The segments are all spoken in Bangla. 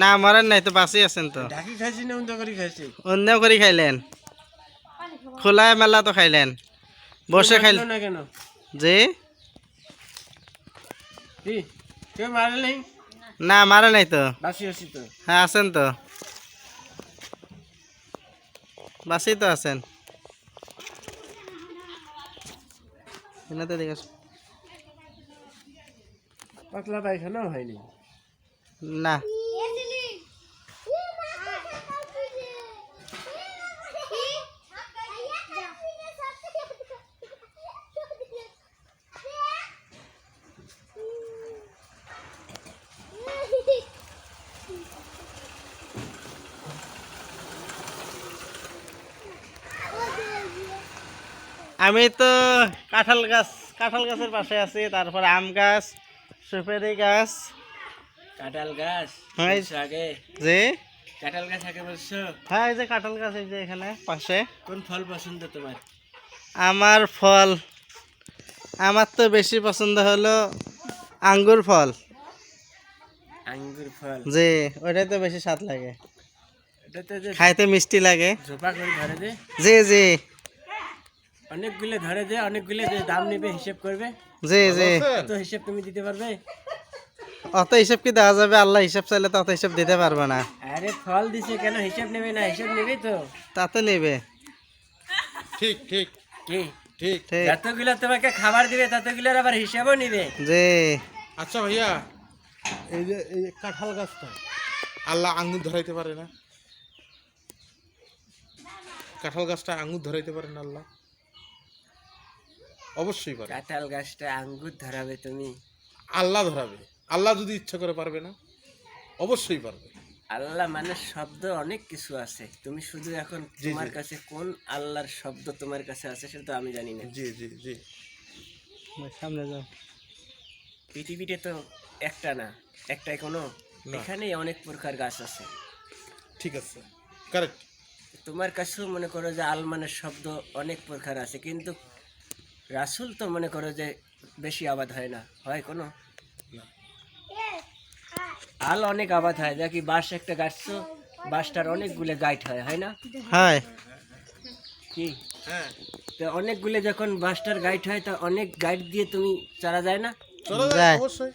না মরেন নাই তো বাঁচি আছেন তো। ঢাকি খাইছি না উন্দা করে খাইছি? অন্যও করে খাইলেন। খোলা মেলা তো খাইলেন। বসে খাইল না কেন? যে কেউ মারে নাই? না মারে নাই তো। বাসি আছি তো। হ্যাঁ আছেন তো। বাসি তো আছেন। এনাতে পাতলা পায়খানাও হয়নি। না। আমি তো কাঁঠাল গাছ কাঁঠাল গাছের পাশে আছি তারপরে আম গাছ সুপারি গাছ কাঁঠাল গাছ হ্যাঁ। আগে? যে কাঁঠাল গাছ আগে বলছো? হ্যাঁ এই যে কাঁঠাল গাছ এই যে এখানে পাশে। কোন ফল পছন্দ তোমার? আমার ফল আমার তো বেশি পছন্দ হলো আঙ্গুর ফল। আঙ্গুর ফল? যে ওইটাই তো বেশি স্বাদ লাগে। যে খাইতে মিষ্টি লাগে। ঝোপা করে ধরে দে। জি জি। অনেকগুলো ধরে দে অনেকগুলো দাম নেবে হিসেব করবে। জি জি। তো হিসেব তুমি দিতে পারবে? অত হিসাব কি দেওয়া যাবে? আল্লাহ হিসাব চাইলে তো অত হিসাব দিতে পারবে না। আরে ফল দিছে কেন? হিসেব নেবে না? হিসেব নেবে তো। তা তো নেবে। ঠিক ঠিক কি? ঠিক। ঠিক। যতগুলো তোমাকে খাবার দিবে ততগুলোর আবার হিসাবও নিবে। জি। আচ্ছা ভাইয়া এই যে এই কাঁঠাল গাছটা আল্লাহ আঙ্গুর ধরাইতে পারে না? কাঁঠাল গাছটা আঙ্গুর ধরাইতে পারে না আল্লাহ? অবশ্যই পারে। কাঁঠাল গাছটা আঙ্গুর ধরাবে তুমি। আল্লাহ ধরাবে। আল্লাহ যদি ইচ্ছা করে পারবে না অবশ্যই পারবে। আল্লাহ মানে শব্দ অনেক কিছু আছে। তুমি শুধু এখন তোমার কাছে কোন আল্লাহর শব্দ তোমার কাছে আছে সেটা তো আমি জানি না। জি জি জি। সামনে যাও। পৃথিবীতে তো একটা না একটাই কোনো। না। এখানেই অনেক প্রকার গাছ আছে। ঠিক আছে। কারেক্ট তোমার কাছেও মনে করো যে আলমানের শব্দ অনেক প্রকার আছে কিন্তু রাসুল তো মনে করো যে বেশি আবাদ হয় না। হয় কোনো। আল অনেক আবাদ হয়। দেখি বাঁশ একটা গাছ তো বাঁশটার অনেকগুলো গাইট হয় হয় না? হয়। কি? হ্যাঁ। তো অনেকগুলো যখন বাঁশটার গাইড হয় তা অনেক গাইড দিয়ে তুমি চারা যায় না? যায়। অবশ্যই।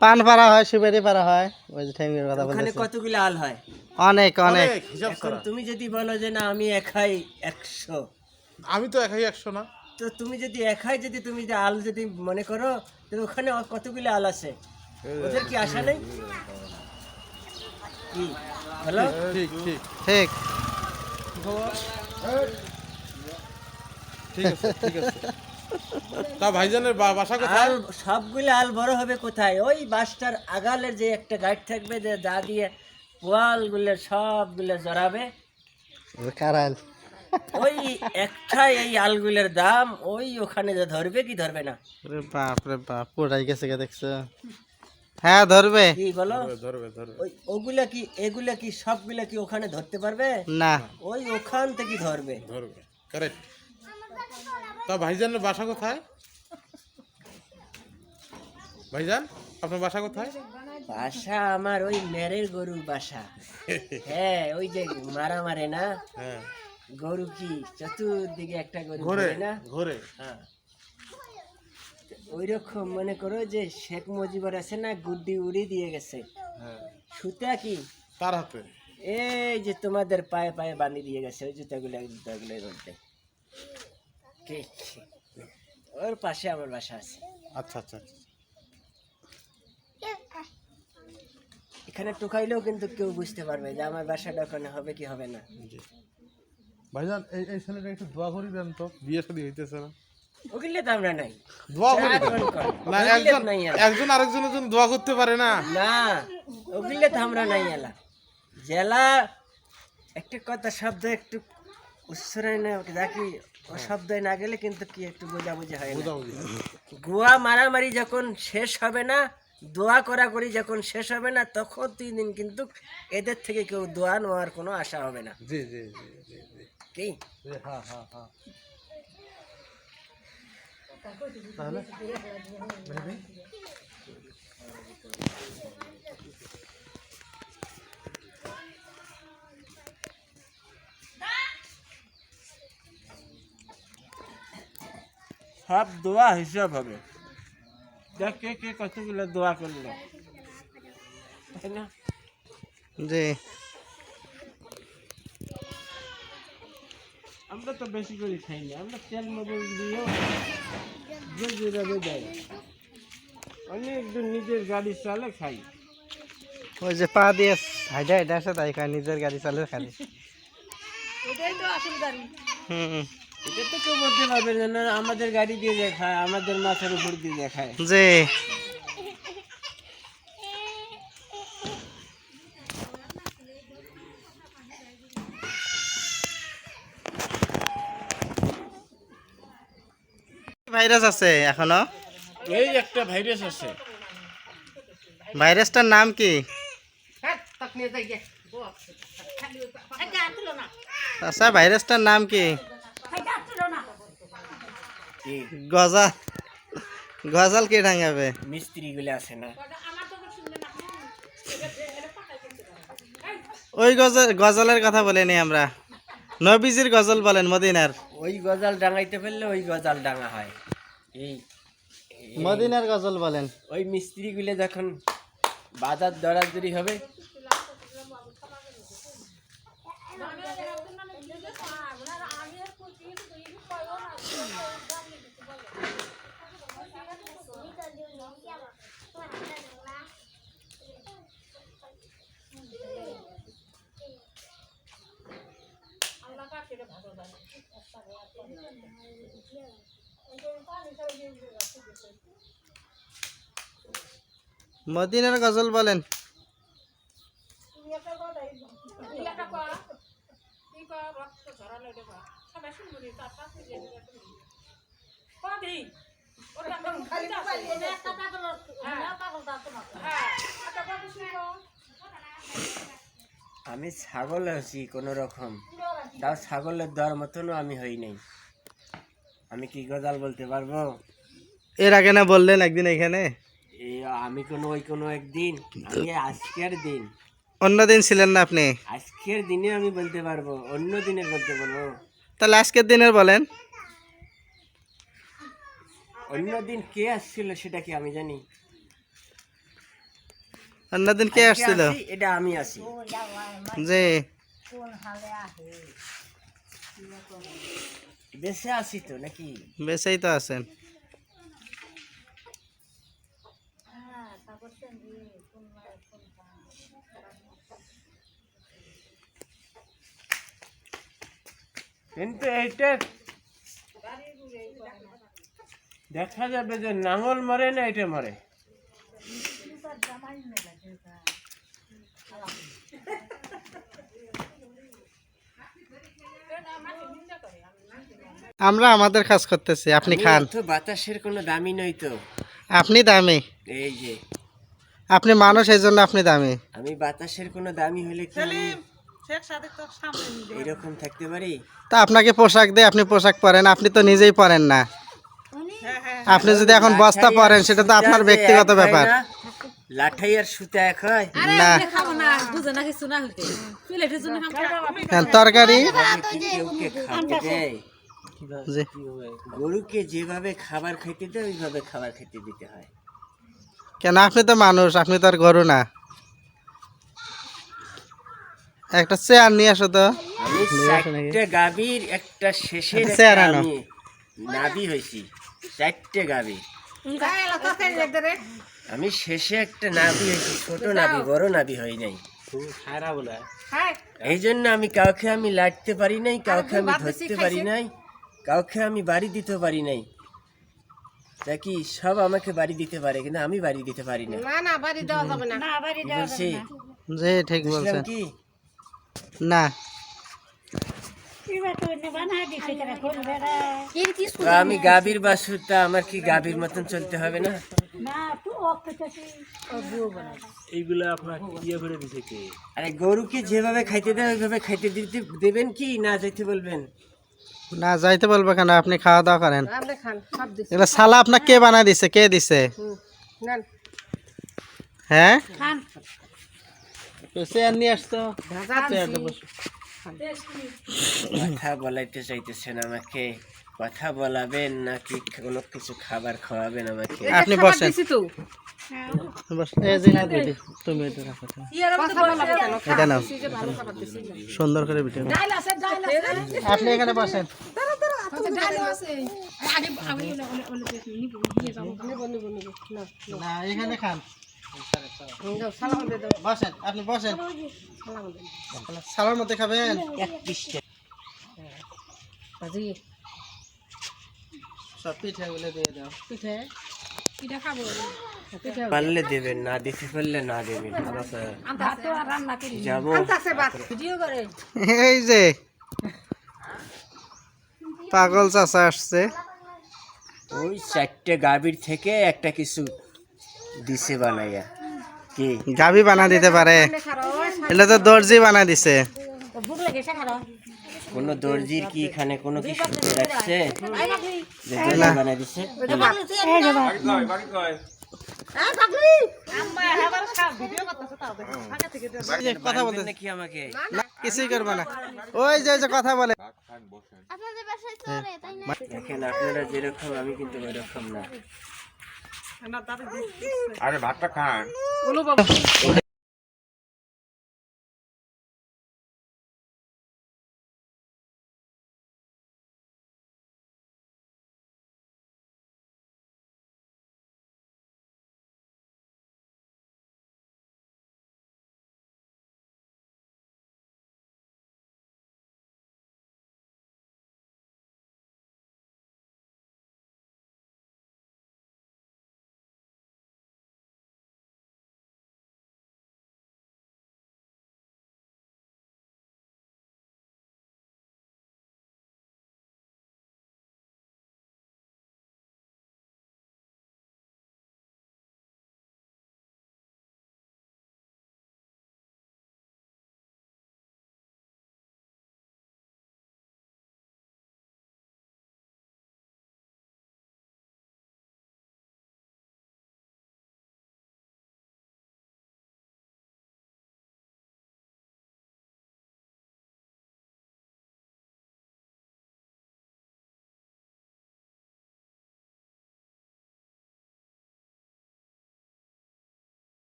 পান পাড়া হয় সুপারি পাড়া হয় ওই যে ঠেঙ্গির কথা ওখানে কতগুলো আল হয়? অনেক অনেক। অনেক এখন তুমি যদি বলো যে না আমি একাই একশো। আমি তো একাই একশো না। তো তুমি যদি একাই যদি তুমি যে আল যদি মনে করো তো ওখানে কতগুলো আল আছে? ওদের কি আশা নেই? হ্যালো? ঠিক ঠিক। ঠিক। ঠিক আছে ঠিক আছে। তা ভাইজানের বাসা কোথায়? আল সবগুলো আল বড় হবে কোথায়? ওই বাসটার আগালের যে একটা গাইড থাকবে যে যা দিয়ে পোয়ালগুলো সবগুলো জড়াবে। কারাল ওই একটাই এই আলগুলের দাম ওই ওখানে যে ধরবে কি ধরবে না? রে বাপ রে বাপ পোড়াই গেছে দেখছ। হ্যাঁ ধরবে। কি বলো? ধরবে ধরবে ওই ওগুলা কি এগুলা কি সবগুলা কি ওখানে ধরতে পারবে? না। ওই ওখান থেকে ধরবে। ধরবে কারেক্ট তা ভাইজানের বাসা কোথায়? ভাইজান আপনার বাসা কোথায়? বাসা আমার ওই মেরের গরুর বাসা। হ্যাঁ ওই যে মারা মারে না? হ্যাঁ। গরু কি চতুর্দিকে একটা গরু ঘোরে ঘোরে না? ঘোরে। হ্যাঁ। ওই রকম মনে করো যে শেখ মুজিবর আছে না গুড্ডি উড়ি দিয়ে গেছে। হ্যাঁ। সুতা কি? তার হাতে। এই যে তোমাদের পায়ে পায়ে বাঁধি দিয়ে গেছে ওই জুতাগুলো জুতাগুলো কে ওর পাশে আমার বাসা আছে। আচ্ছা আচ্ছা আচ্ছা। এখানে টুকাইলেও কিন্তু কেউ বুঝতে পারবে যে আমার বাসাটা ওখানে হবে কি হবে না। ভাইজান এই এই ছেলেটা একটু দোয়া করি দেন তো? বিয়ে শাদী হইতেছে না। ওগুলো তো আমরা নাই। দোয়া করি যা দেন। করেন করেন। না একজন একজন আরেকজনের জন্য দোয়া করতে পারে না। না ওগুলো তো আমরা নাই এলা। জেলা একটা কথা শব্দ একটু উচ্চারণ দেখি ও শব্দ না গেলে কিন্তু কি একটু বোঝাবুঝি হয় না। গোয়া মারামারি যখন শেষ হবে না দোয়া করা করি যখন শেষ হবে না তখন তিন দিন কিন্তু এদের থেকে কেউ দোয়া নেওয়ার কোনো আশা হবে না। জি জি জি জি জি। কি? হ্যাঁ হ্যাঁ হ্যাঁ। তাহলে ভেবে সব দোয়া হিসাব হবে দেখ কে কে কতগুলো দোয়া করলো তাই না জি তো বেশি করে খাই না আমরা তেল মজুর দিয়েও যে যেভাবে দেয়। অনেকজন নিজের গাড়ি চালে খাই। ওই যে পা দিয়ে হাইডা হাইডা আছে তাই খায় নিজের গাড়ি চালে খালি হুম এটা তো কেউ বলতে পারবে না না আমাদের গাড়ি দিয়ে দেখায় আমাদের মাথার উপর দিয়ে দেখায়। জি। ভাইরাস আছে এখনও? এই একটা ভাইরাস আছে। ভাইরাসটার নাম কি? আচ্ছা ভাইরাসটার নাম কি? গজা গজাল। কে ঢাঙ্গাবে মিস্ত্রি গুলো আছে না। ওই গজল গজলের কথা বলেনি আমরা। নবীজির গজল বলেন মদিনার। ওই গজাল ডাঙাইতে ফেললে ওই গজাল ডাঙা হয়। এই মদিনার গজল বলেন। ওই মিস্ত্রি গুলো যখন বাজার দরাদরি হবে মদিনার গজল বলেন। আমি ছাগল আছি কোনো রকম। তাও ছাগলের দর মতনও আমি হই নাই। আমি কি গজাল বলতে পারব? এর আগে না বললেন একদিন এখানে? আমি কোনো ওই কোনো একদিন আমি আজকের দিন। অন্য দিন ছিলেন না আপনি? আজকের দিনে আমি বলতে পারব অন্য দিনে বলতে পারব। তাহলে আজকের দিনের বলেন। অন্য দিন কে আসছিল সেটা কি আমি জানি? অন্য দিন কে আসছিল? এটা আমি আসি। জি। বেশে আসি তো নাকি? বেঁচেই তো আছেন। কিন্তু এইটা দেখা যাবে যে নাঙল মরে না এটা মরে? আমরা আমাদের কাজ করতেছি আপনি খান। তো বাতাসের কোনো দামি নই তো। আপনি দামি। এই যে। আপনি মানুষ এই জন্য আপনি দামি। আমি বাতাসের কোনো দামি হলে কি আমি এরকম থাকতে পারি? তা আপনাকে পোশাক দেয় আপনি পোশাক পরেন আপনি তো নিজেই পরেন না। আপনি যদি এখন বস্তা পরেন সেটা তো আপনার ব্যক্তিগত ব্যাপার। লাঠাই আর সুতা এক হয়? না। হ্যাঁ, তরকারি। গরুকে যেভাবে খাবার খেতে দেয় ওইভাবে খাবার খেতে দিতে হয়। কেন? আপনি তো মানুষ আপনি তো আর গরু না। একটা চেয়ার নিয়ে আসো তো। আমি চারটে গাভীর একটা শেষের একটা চেহারা আমি নাভি হয়েছি চারটে গাভী আমি শেষে একটা নাভি হয়েছি ছোট নাভি বড় নাভি হই নাই। এই জন্য আমি কাউকে আমি লাটতে পারি নাই কাউকে আমি ধরতে পারি নাই কাউকে আমি বাড়ি দিতে পারি নাই। দেখি সব আমাকে বাড়ি দিতে পারে কিন্তু আমি বাড়ি দিতে পারি না। বলছি জি ঠিক বুঝলাম বলছেন। কি? না। আমি গাভীর বাসুরটা আমার কি গাভীর মতন চলতে হবে না? আরে গরুকে যেভাবে খাইতে দেয় ওইভাবে খাইতে দিতে দেবেন কি? না যাইতে বলবেন। না যাইতে বলবে কেন? আপনি খাওয়া দাওয়া করেন এগুলো সালা আপনার কে বানাই দিছে? কে দিছে? হ্যাঁ? চেয়ার নিয়ে আসতো। কথা বলাইতে চাইতেছেন আমাকে। কথা বলাবেন নাকি কোনো কিছু খাবার খাওয়াবেন আমাকে? আপনি বসেন। বস- এই যে ভিডিও, তুমি এটা রাখো এটা নাও। সুন্দর করে আপনি এখানে বসেন। না এখানে খান। বসেন আপনি বসেন। সালার মধ্যে খাবেন। সব পিঠে দিয়ে দাও। পারলে দেবেন না দিতে পারলে না দেবেন। যাব। এই যে। পাগল চাচা আসছে। ওই চারটে গাভীর থেকে একটা কিছু দিছে বানাইয়া। কি? গাবি বানা দিতে পারে। এটা তো দর্জি বানা দিছে। কোন দর্জির কি এখানে কোনো কি সুতো রাখছে? যে দর্জি বানাই দিছে? এই যে কথা বলতে নাকি আমাকে? কিছুই করবে না। ওই যে যে কথা বলে। চলে তাই না? দেখেন আপনারা যেরকম আমি কিন্তু ওইরকম না।